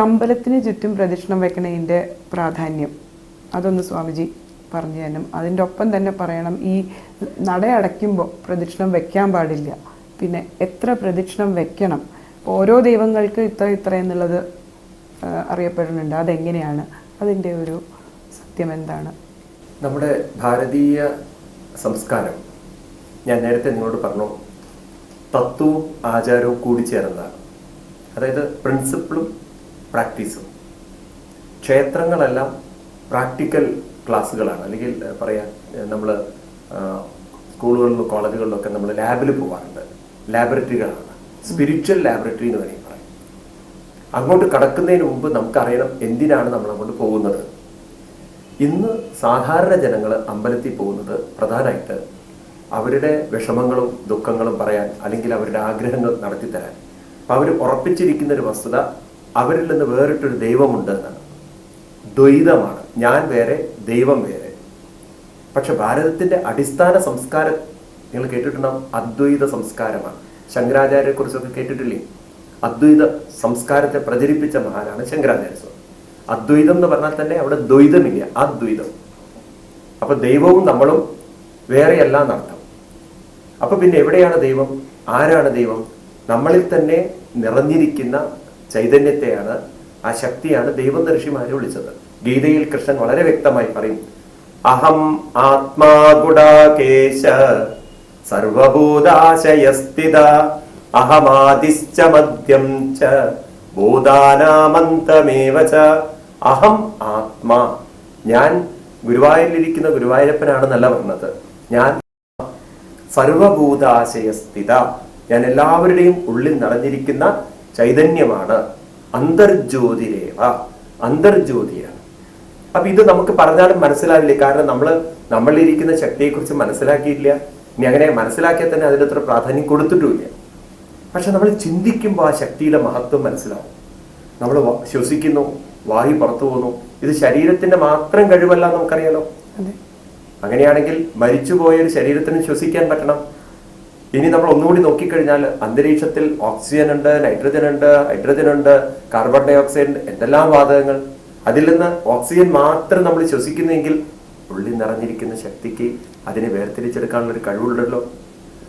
അമ്പലത്തിന് ചുറ്റും പ്രദക്ഷിണം വെക്കണതിന്റെ പ്രാധാന്യം. അതൊന്ന് സ്വാമിജി പറഞ്ഞു തരണം. അതിന്റെ ഒപ്പം തന്നെ പറയണം ഈ നട അടയ്ക്കുമ്പോൾ പ്രദക്ഷിണം വെക്കാൻ പാടില്ല. പിന്നെ എത്ര പ്രദക്ഷിണം വെക്കണം? ഓരോ ദൈവങ്ങൾക്ക് ഇത്ര ഇത്ര എന്നുള്ളത് അറിയപ്പെടുന്നുണ്ട് അതെങ്ങനെയാണ്? അതിന്റെ ഒരു സത്യം എന്താണ്? നമ്മുടെ ഭാരതീയ സംസ്കാരം ഞാൻ നേരത്തെ നിങ്ങളോട് പറഞ്ഞു തത്വവും ആചാരവും കൂടിച്ചേർന്നതാണ് അതായത് പ്രിൻസിപ്പിളും പ്രാക്ടീസും. ക്ഷേത്രങ്ങളെല്ലാം പ്രാക്ടിക്കൽ ക്ലാസ്സുകളാണ്. അല്ലെങ്കിൽ പറയാം നമ്മൾ സ്കൂളുകളിലും കോളേജുകളിലും ഒക്കെ നമ്മൾ ലാബിൽ പോകാറുണ്ട് ലാബറട്ടറികളാണ്. സ്പിരിച്വൽ ലാബറട്ടറി എന്ന് വേണമെങ്കിൽ പറയാം. അങ്ങോട്ട് കടക്കുന്നതിന് മുമ്പ് നമുക്കറിയണം എന്തിനാണ് നമ്മൾ അങ്ങോട്ട് പോകുന്നത്. ഇന്ന് സാധാരണ ജനങ്ങൾ അമ്പലത്തിൽ പോകുന്നത് പ്രധാനമായിട്ട് അവരുടെ വിഷമങ്ങളും ദുഃഖങ്ങളും പറയാൻ അല്ലെങ്കിൽ അവരുടെ ആഗ്രഹങ്ങൾ നടത്തിത്തരാൻ. അപ്പം അവർ ഉറപ്പിച്ചിരിക്കുന്ന ഒരു വസ്തുത അവരിൽ നിന്ന് വേറിട്ടൊരു ദൈവമുണ്ട് എന്നാണ്. ദ്വൈതമാണ്. ഞാൻ വേറെ ദൈവം വേറെ. പക്ഷെ ഭാരതത്തിന്റെ അടിസ്ഥാന സംസ്കാരം നിങ്ങൾ കേട്ടിട്ടുണ്ടാവും അദ്വൈത സംസ്കാരമാണ്. ശങ്കരാചാര്യരെ കുറിച്ചൊക്കെ കേട്ടിട്ടില്ലേ? അദ്വൈത സംസ്കാരത്തെ പ്രചരിപ്പിച്ച മഹാനാണ് ശങ്കരാചാര്യ സ്വാമി. അദ്വൈതം എന്ന് പറഞ്ഞാൽ തന്നെ അവിടെ ദ്വൈതമില്ല അദ്വൈതം. അപ്പൊ ദൈവവും നമ്മളും വേറെയല്ല എന്നർത്ഥം. അപ്പൊ പിന്നെ എവിടെയാണ് ദൈവം? ആരാണ് ദൈവം? നമ്മളിൽ തന്നെ നിറഞ്ഞിരിക്കുന്ന ചൈതന്യത്തെയാണ് ആ ശക്തിയാണ് ദൈവം ഋഷിമാരെ വിളിച്ചത്. ഗീതയിൽ കൃഷ്ണൻ വളരെ വ്യക്തമായി പറയും അഹം ആത്മാ ഗുഡാകേശ സർവഭൂതാശയസ്ഥിത അഹമാദിശ്ച മദ്യം ച ഭൂതാനാമന്തമേവ ച അഹം ആത്മാ. ഞാൻ ഗുരുവായൂരിലിരിക്കുന്ന ഗുരുവായൂരപ്പനാണെന്നല്ല പറഞ്ഞത്. ഞാൻ സർവഭൂതാശയസ്ഥിത. ഞാൻ എല്ലാവരുടെയും ഉള്ളിൽ നിറഞ്ഞിരിക്കുന്ന ചൈതന്യമാണ്. അന്തർജ്യോതിരേവ. അന്തർജ്യോതിയാണ് അപ്പൊ ഇത് നമുക്ക് പറഞ്ഞാലും മനസ്സിലാവില്ല. കാരണം നമ്മൾ നമ്മളിരിക്കുന്ന ശക്തിയെക്കുറിച്ച് മനസ്സിലാക്കിയില്ല. ഇനി അങ്ങനെ മനസ്സിലാക്കിയാൽ തന്നെ അതിനത്ര പ്രാധാന്യം കൊടുത്തിട്ടുമില്ല. പക്ഷെ നമ്മൾ ചിന്തിക്കുമ്പോൾ ആ ശക്തിയുടെ മഹത്വം മനസ്സിലാവും. നമ്മൾ ശ്വസിക്കുന്നു വായു പുറത്തു പോകുന്നു. ഇത് ശരീരത്തിന്റെ മാത്രം കഴിവല്ല നമുക്കറിയാലോ. അങ്ങനെയാണെങ്കിൽ മരിച്ചുപോയ ഒരു ശരീരത്തിന് ശ്വസിക്കാൻ പറ്റണം. ഇനി നമ്മൾ ഒന്നുകൂടി നോക്കിക്കഴിഞ്ഞാൽ അന്തരീക്ഷത്തിൽ ഓക്സിജൻ ഉണ്ട് നൈട്രജൻ ഉണ്ട് ഹൈഡ്രജൻ ഉണ്ട് കാർബൺ ഡൈ ഓക്സൈഡ് ഉണ്ട് എന്തെല്ലാം വാതകങ്ങൾ. അതിൽ നിന്ന് ഓക്സിജൻ മാത്രം നമ്മൾ ശ്വസിക്കുന്നെങ്കിൽ ഉള്ളിൽ നിറഞ്ഞിരിക്കുന്ന ശക്തിക്ക് അതിനെ വേർതിരിച്ചെടുക്കാനുള്ള ഒരു കഴിവുണ്ടല്ലോ.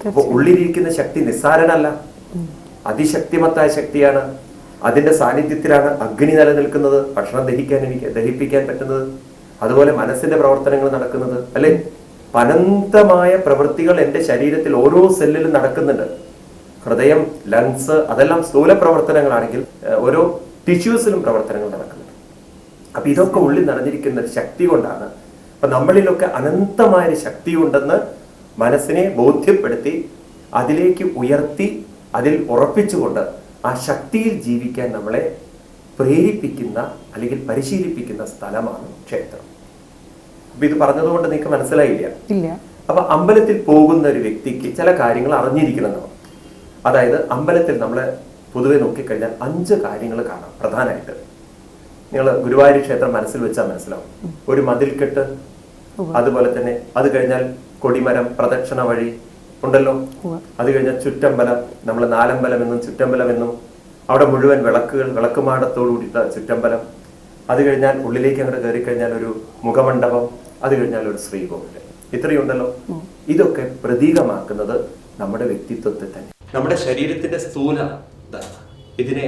അപ്പൊ ഉള്ളിലിരിക്കുന്ന ശക്തി നിസ്സാരനല്ല. അതിശക്തിമത്തായ ശക്തിയാണ്. അതിന്റെ സാന്നിധ്യത്തിലാണ് അഗ്നി നിലനിൽക്കുന്നത് ഭക്ഷണം ദഹിക്കാൻ എനിക്ക് ദഹിപ്പിക്കാൻ പറ്റുന്നത്. അതുപോലെ മനസ്സിന്റെ പ്രവർത്തനങ്ങൾ നടക്കുന്നത് അല്ലെ? അനന്തമായ പ്രവൃത്തികൾ എന്റെ ശരീരത്തിൽ ഓരോ സെല്ലിലും നടക്കുന്നുണ്ട്. ഹൃദയം ലങ്സ് അതെല്ലാം സ്ഥൂല പ്രവർത്തനങ്ങളാണെങ്കിൽ ഓരോ ടിഷ്യൂസിലും പ്രവർത്തനങ്ങൾ നടക്കുന്നുണ്ട്. അപ്പൊ ഇതൊക്കെ ഉള്ളിൽ നിറഞ്ഞിരിക്കുന്ന ഒരു ശക്തി കൊണ്ടാണ്. അപ്പൊ നമ്മളിലൊക്കെ അനന്തമായ ഒരു ശക്തി ഉണ്ടെന്ന് മനസ്സിനെ ബോധ്യപ്പെടുത്തി അതിലേക്ക് ഉയർത്തി അതിൽ ഉറപ്പിച്ചുകൊണ്ട് ആ ശക്തിയിൽ ജീവിക്കാൻ നമ്മളെ പ്രേരിപ്പിക്കുന്ന അല്ലെങ്കിൽ പരിശീലിപ്പിക്കുന്ന സ്ഥലമാണ് ക്ഷേത്രം. അപ്പൊ ഇത് പറഞ്ഞതുകൊണ്ട് നിങ്ങൾക്ക് മനസ്സിലായില്ല. ഇല്ല. അപ്പൊ അമ്പലത്തിൽ പോകുന്ന ഒരു വ്യക്തിക്ക് ചില കാര്യങ്ങൾ അറിഞ്ഞിരിക്കണം എന്നാണ് അതായത് അമ്പലത്തിൽ നമ്മളെ പൊതുവെ നോക്കിക്കഴിഞ്ഞാൽ അഞ്ച് കാര്യങ്ങൾ കാണാം പ്രധാനമായിട്ട്. നിങ്ങൾ ഗുരുവായൂർ ക്ഷേത്രം മനസ്സിൽ വെച്ചാൽ മനസ്സിലാവും. ഒരു മതിൽക്കെട്ട് അതുപോലെ തന്നെ അത് കഴിഞ്ഞാൽ കൊടിമരം പ്രദക്ഷിണ വഴി ഉണ്ടല്ലോ. അത് കഴിഞ്ഞാൽ ചുറ്റമ്പലം നമ്മൾ നാലമ്പലം എന്നും ചുറ്റമ്പലം എന്നും. അവിടെ മുഴുവൻ വിളക്കുകൾ വിളക്കുമാടത്തോടു കൂടിയിട്ട് ചുറ്റമ്പലം. അത് കഴിഞ്ഞാൽ ഉള്ളിലേക്ക് അങ്ങോട്ട് കയറി കഴിഞ്ഞാൽ ഒരു മുഖമണ്ഡപം. അത് കഴിഞ്ഞാൽ ഒരു സ്ത്രീ ശ്രീകോവിൽ ഇത്രയുണ്ടല്ലോ ഇതൊക്കെ പ്രതീകമാക്കുന്നത് നമ്മുടെ വ്യക്തിത്വത്തെ തന്നെ. നമ്മുടെ ശരീരത്തിന്റെ സ്ഥൂല ഇതിനെ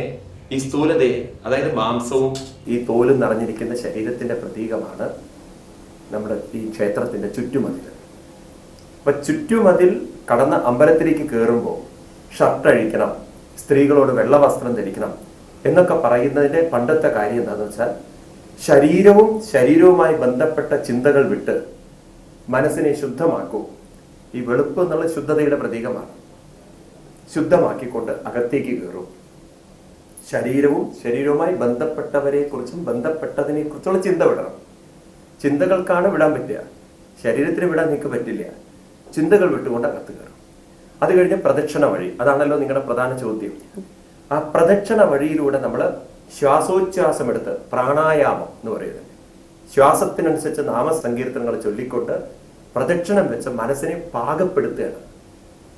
ഈ സ്ഥൂലതയെ അതായത് മാംസവും ഈ തോലും നിറഞ്ഞിരിക്കുന്ന ശരീരത്തിന്റെ പ്രതീകമാണ് നമ്മുടെ ഈ ക്ഷേത്രത്തിന്റെ ചുറ്റുമതിൽ. അപ്പൊ ചുറ്റുമതിൽ കടന്ന അമ്പലത്തിലേക്ക് കയറുമ്പോൾ ഷർട്ട് അഴിക്കണം സ്ത്രീകളോട് വെള്ള വസ്ത്രം ധരിക്കണം എന്നൊക്കെ പറയുന്നതിന്റെ പണ്ടത്തെ കാര്യം എന്താണെന്ന് വെച്ചാൽ ശരീരവും ശരീരവുമായി ബന്ധപ്പെട്ട ചിന്തകൾ വിട്ട് മനസ്സിനെ ശുദ്ധമാക്കൂ. ഈ വെളുപ്പ് എന്നുള്ള ശുദ്ധതയുടെ പ്രതീകമാണ്. ശുദ്ധമാക്കിക്കൊണ്ട് അകത്തേക്ക് കയറും. ശരീരവും ശരീരവുമായി ബന്ധപ്പെട്ടവരെ കുറിച്ചും ബന്ധപ്പെട്ടതിനെ കുറിച്ചുള്ള ചിന്ത വിടണം. ചിന്തകൾക്കാണ് വിടാൻ പറ്റുക. ശരീരത്തിന് വിടാൻ നിങ്ങൾക്ക് പറ്റില്ല. ചിന്തകൾ വിട്ടുകൊണ്ട് അകത്ത് കയറും. അത് കഴിഞ്ഞ് പ്രദക്ഷിണ വഴി. അതാണല്ലോ നിങ്ങളുടെ പ്രധാന ചോദ്യം. ആ പ്രദക്ഷിണ വഴിയിലൂടെ നമ്മൾ ശ്വാസോച്ഛ്വാസം എടുത്ത് പ്രാണായാമം എന്ന് പറയുന്നത്. ശ്വാസത്തിനനുസരിച്ച് നാമസങ്കീർത്തനങ്ങൾ ചൊല്ലിക്കൊണ്ട് പ്രദക്ഷിണം വെച്ച് മനസ്സിനെ പാകപ്പെടുത്തുകയാണ്.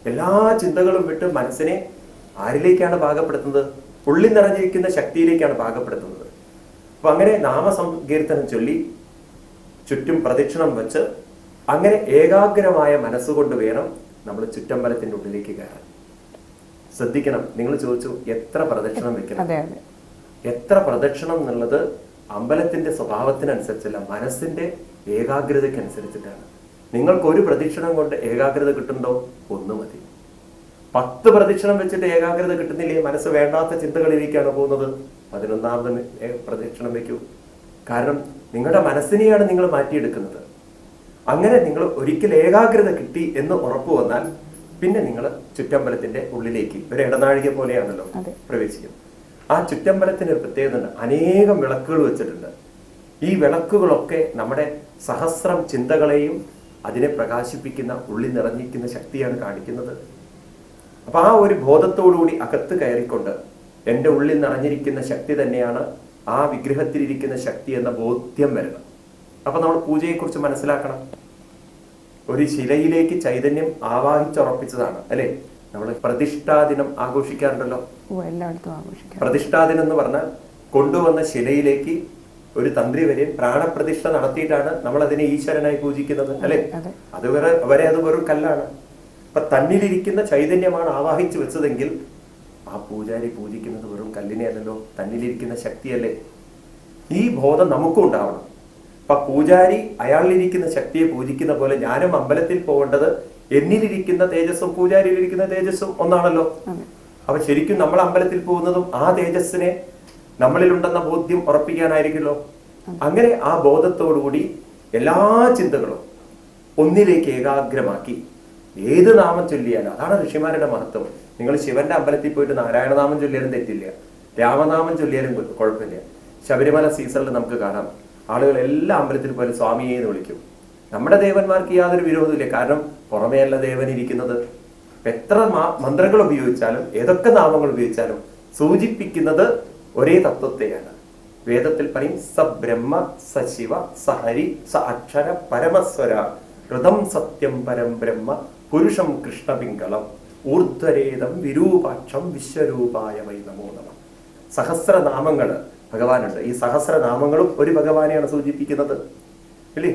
എല്ലാ ചിന്തകളും വിട്ട് മനസ്സിനെ ആരിലേക്കാണ് പാകപ്പെടുത്തുന്നത്? ഉള്ളിൽ നിറഞ്ഞിരിക്കുന്ന ശക്തിയിലേക്കാണ് പാകപ്പെടുത്തുന്നത്. അപ്പൊ അങ്ങനെ നാമസങ്കീർത്തനം ചൊല്ലി ചുറ്റും പ്രദക്ഷിണം വെച്ച് അങ്ങനെ ഏകാഗ്രമായ മനസ്സുകൊണ്ട് വേണം നമ്മൾ ചുറ്റമ്പലത്തിന്റെ ഉള്ളിലേക്ക് കയറാൻ. ശ്രദ്ധിക്കണം. നിങ്ങൾ ചോദിച്ചു എത്ര പ്രദക്ഷിണം വെക്കണം? എത്ര പ്രദക്ഷിണം എന്നുള്ളത് അമ്പലത്തിന്റെ സ്വഭാവത്തിനനുസരിച്ചല്ല മനസ്സിന്റെ ഏകാഗ്രതയ്ക്ക് അനുസരിച്ചിട്ടാണ് നിങ്ങൾക്ക് ഒരു പ്രദക്ഷിണം കൊണ്ട് ഏകാഗ്രത കിട്ടുന്നുണ്ടോ? ഒന്ന് മതി. പത്ത് പ്രദക്ഷിണം വെച്ചിട്ട് ഏകാഗ്രത കിട്ടുന്നില്ലേ? മനസ്സ് വേണ്ടാത്ത ചിന്തകളിലേക്കാണ് പോകുന്നത്. പതിനൊന്നാമത് പ്രദക്ഷിണം വെക്കൂ കാരണം നിങ്ങളുടെ മനസ്സിനെയാണ് നിങ്ങൾ മാറ്റിയെടുക്കുന്നത്. അങ്ങനെ നിങ്ങൾ ഒരിക്കൽ ഏകാഗ്രത കിട്ടി എന്ന് ഉറപ്പു വന്നാൽ പിന്നെ നിങ്ങൾ ചുറ്റമ്പലത്തിന്റെ ഉള്ളിലേക്ക് ഒരു ഇടനാഴിക പോലെയാണല്ലോ അതെ. ആ ചുറ്റമ്പലത്തിന് ഒരു പ്രത്യേകത ഉണ്ട് അനേകം വിളക്കുകൾ വെച്ചിട്ടുണ്ട്. ഈ വിളക്കുകളൊക്കെ നമ്മുടെ സഹസ്രം ചിന്തകളെയും അതിനെ പ്രകാശിപ്പിക്കുന്ന ഉള്ളിൽ നിറഞ്ഞിരിക്കുന്ന ശക്തിയാണ് കാണിക്കുന്നത്. അപ്പൊ ആ ഒരു ബോധത്തോടുകൂടി അകത്ത് കയറിക്കൊണ്ട് എന്റെ ഉള്ളിൽ നിറഞ്ഞിരിക്കുന്ന ശക്തി തന്നെയാണ് ആ വിഗ്രഹത്തിലിരിക്കുന്ന ശക്തി എന്ന ബോധ്യം വരണം അപ്പൊ നമ്മൾ പൂജയെക്കുറിച്ച് മനസ്സിലാക്കണം. ഒരു ശിലയിലേക്ക് ചൈതന്യം ആവാഹിച്ചുറപ്പിച്ചതാണ് അല്ലെ? നമ്മൾ പ്രതിഷ്ഠാദിനം ആഘോഷിക്കാറുണ്ടല്ലോ. എല്ലായിടത്തും ആഘോഷിക്കാം. പ്രതിഷ്ഠാദിനം എന്ന് പറഞ്ഞാൽ കൊണ്ടുവന്ന ശിലയിലേക്ക് ഒരു തന്ത്രി വരെ പ്രാണപ്രതിഷ്ഠ നടത്തിയിട്ടാണ് നമ്മൾ അതിനെ ഈശ്വരനായി പൂജിക്കുന്നത് അല്ലെ? അതെ. വരെ വരെ അത് വെറും കല്ലാണ്. അപ്പൊ തന്നിലിരിക്കുന്ന ചൈതന്യമാണ് ആവാഹിച്ചു വെച്ചതെങ്കിൽ ആ പൂജാരി പൂജിക്കുന്നത് വെറും കല്ലിനെ അല്ലല്ലോ തന്നിലിരിക്കുന്ന ശക്തിയല്ലേ? ഈ ബോധം നമുക്കും ഉണ്ടാവണം. അപ്പൊ പൂജാരി അയാളിലിരിക്കുന്ന ശക്തിയെ പൂജിക്കുന്ന പോലെ ഞാനും അമ്പലത്തിൽ പോകേണ്ടത് എന്നിലിരിക്കുന്ന തേജസ്സും പൂജാരിയിലിരിക്കുന്ന തേജസ്സും ഒന്നാണല്ലോ. അപ്പൊ ശരിക്കും നമ്മൾ അമ്പലത്തിൽ പോകുന്നതും ആ തേജസ്സിനെ നമ്മളിലുണ്ടെന്ന ബോധ്യം ഉറപ്പിക്കാനായിരിക്കുമല്ലോ. അങ്ങനെ ആ ബോധത്തോടുകൂടി എല്ലാ ചിന്തകളും ഒന്നിലേക്ക് ഏകാഗ്രമാക്കി ഏത് നാമം ചൊല്ലിയാലും അതാണ് ഋഷിമാരുടെ മഹത്വം. നിങ്ങൾ ശിവന്റെ അമ്പലത്തിൽ പോയിട്ട് നാരായണനാമം ചൊല്ലിയാലും തെറ്റില്ല. രാമനാമം ചൊല്ലിയാലും കുഴപ്പമില്ല. ശബരിമല സീസണിൽ നമുക്ക് കാണാം. ആളുകൾ എല്ലാ അമ്പലത്തിൽ പോലും സ്വാമിയെ എന്ന് വിളിക്കും. നമ്മുടെ ദേവന്മാർക്ക് യാതൊരു വിരോധമില്ല കാരണം പുറമേയല്ല ദേവൻ ഇരിക്കുന്നത്. എത്ര മന്ത്രങ്ങൾ ഉപയോഗിച്ചാലും ഏതൊക്കെ നാമങ്ങൾ ഉപയോഗിച്ചാലും സൂചിപ്പിക്കുന്നത് ഒരേ തത്വത്തെയാണ്. വേദത്തിൽ പറയും സ ബ്രഹ്മ സ ശിവ സ അക്ഷര പരമസ്വര ഋതം സത്യം പരം ബ്രഹ്മ പുരുഷം കൃഷ്ണപിംഗളം ഊർധ്വരേതം വിരൂപാക്ഷം വിശ്വരൂപായ വൈ നമോ നമ. സഹസ്രനാമങ്ങൾ ഭഗവാനുണ്ട്. ഈ സഹസ്രനാമങ്ങളും ഒരു ഭഗവാനെയാണ് സൂചിപ്പിക്കുന്നത്. ഇല്ലേ?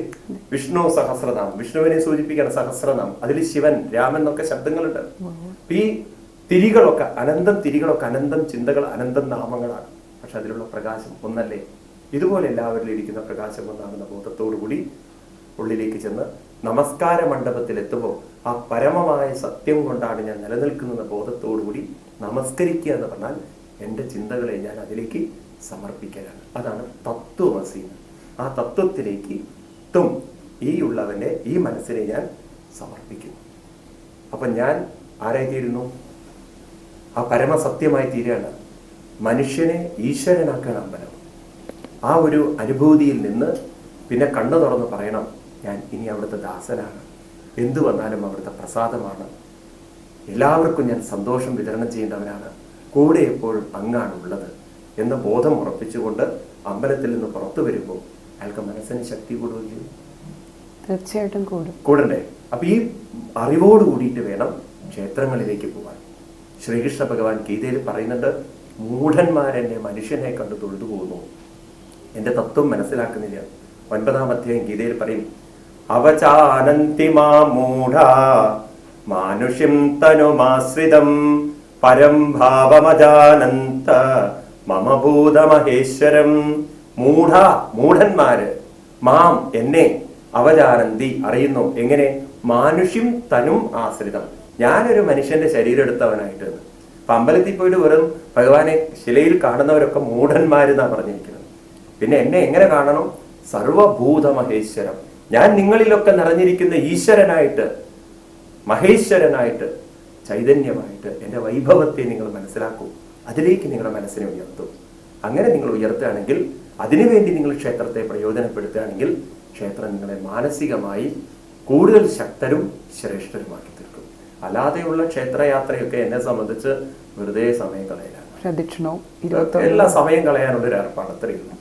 വിഷ്ണു സഹസ്രനാമം. വിഷ്ണുവിനെ സൂചിപ്പിക്കണം സഹസ്രനാമം. അതിൽ ശിവൻ രാമൻ എന്നൊക്കെ ശബ്ദങ്ങളുണ്ട്. ഈ തിരികളൊക്കെ അനന്തം തിരികളൊക്കെ അനന്തം ചിന്തകൾ അനന്തം നാമങ്ങളാണ്. പക്ഷെ അതിലുള്ള പ്രകാശം ഒന്നല്ലേ? ഇതുപോലെ എല്ലാവരിലും ഇരിക്കുന്ന പ്രകാശം ഒന്നാകുന്ന ബോധത്തോടുകൂടി ഉള്ളിലേക്ക് ചെന്ന് നമസ്കാര മണ്ഡപത്തിൽ എത്തുമ്പോൾ ആ പരമമായ സത്യം കൊണ്ടാണ് ഞാൻ നിലനിൽക്കുന്ന ബോധത്തോടുകൂടി നമസ്കരിക്കുക എന്ന് പറഞ്ഞാൽ എന്റെ ചിന്തകളെ ഞാൻ അതിലേക്ക് സമർപ്പിക്കലാണ്. അതാണ് തത്വമസീന. ആ തത്വത്തിലേക്ക് തും ഈ ഉള്ളവന്റെ ഈ മനസ്സിനെ ഞാൻ സമർപ്പിക്കുന്നു. അപ്പൊ ഞാൻ ആരായി തീരുന്നു ആ പരമസത്യമായി തീരുകയാണ്. മനുഷ്യനെ ഈശ്വരനാക്കാൻ അമ്പലം. ആ ഒരു അനുഭൂതിയിൽ നിന്ന് പിന്നെ കണ്ണു തുറന്ന് പറയണം ഞാൻ ഇനി അവിടുത്തെ ദാസനാണ്. എന്തു വന്നാലും അവിടുത്തെ പ്രസാദമാണ്. എല്ലാവർക്കും ഞാൻ സന്തോഷം വിതരണം ചെയ്യേണ്ടവനാണ്. കൂടെ എപ്പോഴും അങ്ങാണ് ഉള്ളത് എന്ന ബോധം ഉറപ്പിച്ചുകൊണ്ട് അമ്പലത്തിൽ നിന്ന് പുറത്തു വരുമ്പോൾ അയാൾക്ക് മനസ്സിന് ശക്തി കൂടുകയും തീർച്ചയായിട്ടും കൂടും. കൂടണ്ടേ? അപ്പൊ ഈ അറിവോട് കൂടിയിട്ട് വേണം ക്ഷേത്രങ്ങളിലേക്ക് പോകാൻ. ശ്രീകൃഷ്ണ ഭഗവാൻ ഗീതയിൽ പറയുന്നുണ്ട് മൂഢന്മാരെന്നെ മനുഷ്യനെ കണ്ട് തൊഴുതു പോകുന്നു. എന്റെ തത്വം മനസ്സിലാക്കുന്നില്ല. ഒൻപതാം അധ്യായം ഗീതയിൽ പറയും അവചാനന്തി മാ മൂഢ മാനുഷ്യം തനുമാശ്രിതം പരം ഭാവമജാനന്ത മമ ഭൂതമഹേശ്വരം മൂഢ മൂഢന്മാര്. മാം എന്നെ അവചാരന്തി. അറിയുന്നു? എങ്ങനെ? മാനുഷ്യം തനും ആശ്രിതം. ഞാനൊരു മനുഷ്യന്റെ ശരീരം എടുത്തവനായിട്ട് അപ്പൊ അമ്പലത്തിൽ പോയിട്ട് വെറും ഭഗവാനെ ശിലയിൽ കാണുന്നവരൊക്കെ മൂഢന്മാരെന്നാ പറഞ്ഞിരിക്കുന്നത്. പിന്നെ എന്നെ എങ്ങനെ കാണണം? സർവഭൂത മഹേശ്വരം ഞാൻ നിങ്ങളിലൊക്കെ നിറഞ്ഞിരിക്കുന്ന ഈശ്വരനായിട്ട് മഹേശ്വരനായിട്ട് ചൈതന്യമായിട്ട് എന്റെ വൈഭവത്തെ നിങ്ങൾ മനസ്സിലാക്കൂ. അതിലേക്ക് നിങ്ങളുടെ മനസ്സിനെ ഉയർത്തും. അങ്ങനെ നിങ്ങൾ ഉയർത്തുകയാണെങ്കിൽ അതിനുവേണ്ടി നിങ്ങൾ ക്ഷേത്രത്തെ പ്രയോജനപ്പെടുത്തുകയാണെങ്കിൽ ക്ഷേത്രം നിങ്ങളെ മാനസികമായി കൂടുതൽ ശക്തരും ശ്രേഷ്ഠരുമാക്കി തീർക്കും. അല്ലാതെയുള്ള ക്ഷേത്രയാത്രയൊക്കെ എന്നെ സംബന്ധിച്ച് വെറുതെ സമയം കളയലാണ് എല്ലാ സമയം കളയാനുള്ള ഒരു ഏർപ്പാട് അത്രയേ ഉള്ളൂ.